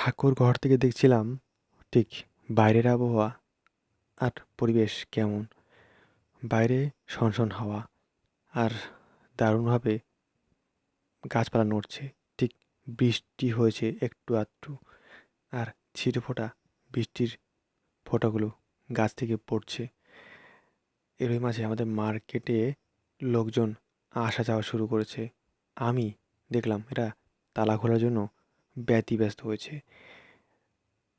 ঠাকুর ঘর থেকে দেখছিলাম, ঠিক বাইরের আবহাওয়া আর পরিবেশ কেমন। বাইরে শনশন হাওয়া আর দারুণভাবে গাছপালা নড়ছে, ঠিক বৃষ্টি হয়েছে একটু আধটু আর ছিটে ফোটা বৃষ্টির ফোঁটাগুলো গাছ থেকে পড়ছে। এরই মাঝে আমাদের মার্কেটে লোকজন আসা যাওয়া শুরু করেছে। আমি দেখলাম এরা তালা খোলার জন্য ব্যতিব্যস্ত হয়েছে।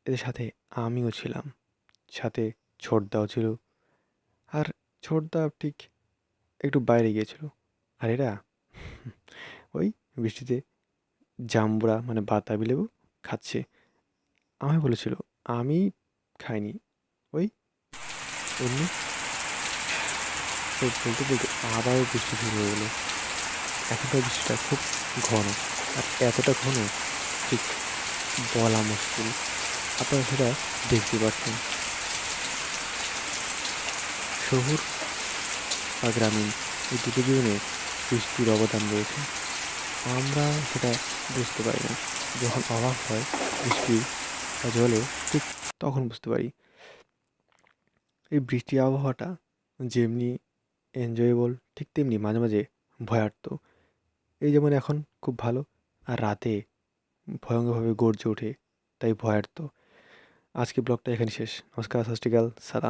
এদের সাথে আমিও ছিলাম। সাথে ছোটদাও ছিল। আর ছোটদা ঠিক একটু বাইরে গিয়েছিল। আর এরা, ওই বৃষ্টিতে জাম্বুরা মানে বাতাবি লেবু খাচ্ছে। আমায় বলেছিল, আমি খাইনি। ওই এমনি বলতে বলতে আবারও বৃষ্টি শুরু হয়ে গেলো এখনকার বৃষ্টিটা খুব ঘন। আর এতটা ঘন ঠিক বলা মুশকিল। আপনারা সেটা দেখতে পাচ্ছেন। শহুর বা গ্রামীণ এই দুটো জীবনে বৃষ্টির অবদান রয়েছে। আমরা সেটা বুঝতে পারি না। যখন অভাব হয় বৃষ্টি বা জলে, ঠিক তখন বুঝতে পারি। এই বৃষ্টি আবহাওয়াটা যেমনি এনজয়েবল ঠিক তেমনি মাঝে মাঝে ভয়ার্থ। এই যেমন এখন খুব ভালো, আর রাতে ভয়ঙ্করভাবে গর্জে ওঠে তাই ভয়ার্থ আজকে ব্লগটা এখানে শেষ। নমস্কার সাস্টিকাল সালাম।